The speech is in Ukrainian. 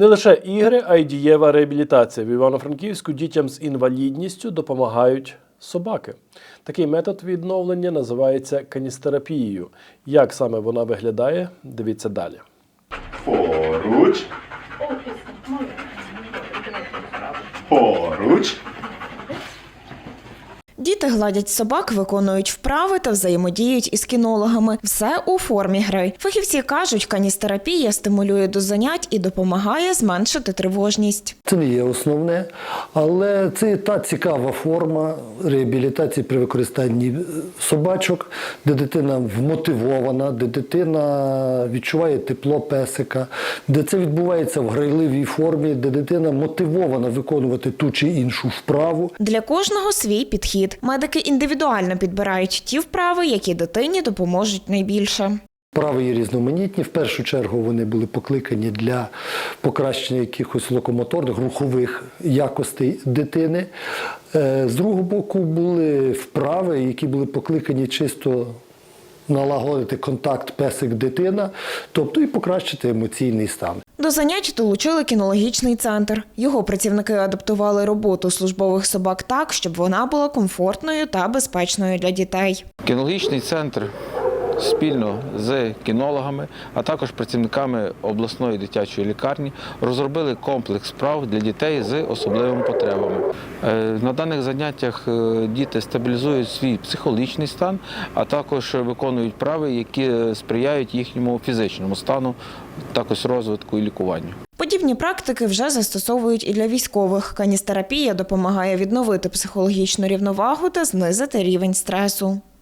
Не лише ігри, а й дієва реабілітація. В Івано-Франківську дітям з інвалідністю допомагають собаки. Такий метод відновлення називається каністерапією. Як саме вона виглядає, дивіться далі. Поруч. Поруч. Діти гладять собак, виконують вправи та взаємодіють із кінологами. Все у формі гри. Фахівці кажуть, каністерапія стимулює до занять і допомагає зменшити тривожність. Це не є основне, але це та цікава форма реабілітації при використанні собачок, де дитина вмотивована, де дитина відчуває тепло песика, де це відбувається в грайливій формі, де дитина мотивована виконувати ту чи іншу вправу. Для кожного свій підхід. Медики індивідуально підбирають ті вправи, які дитині допоможуть найбільше. Вправи є різноманітні. В першу чергу вони були покликані для покращення якихось локомоторних, рухових якостей дитини. Е, З другого боку, були вправи, які були покликані чисто налагодити контакт песик-дитина, тобто і покращити емоційний стан. До занять долучили кінологічний центр. Його працівники адаптували роботу службових собак так, щоб вона була комфортною та безпечною для дітей. Кінологічний центр спільно з кінологами, а також працівниками обласної дитячої лікарні розробили комплекс справ для дітей з особливими потребами. Е, На даних заняттях е, діти стабілізують свій психологічний стан, а також виконують вправи, які сприяють їхньому фізичному стану, також розвитку і лікуванню. Подібні практики вже застосовують і для військових. Каністерапія допомагає відновити психологічну рівновагу та знизити рівень стресу.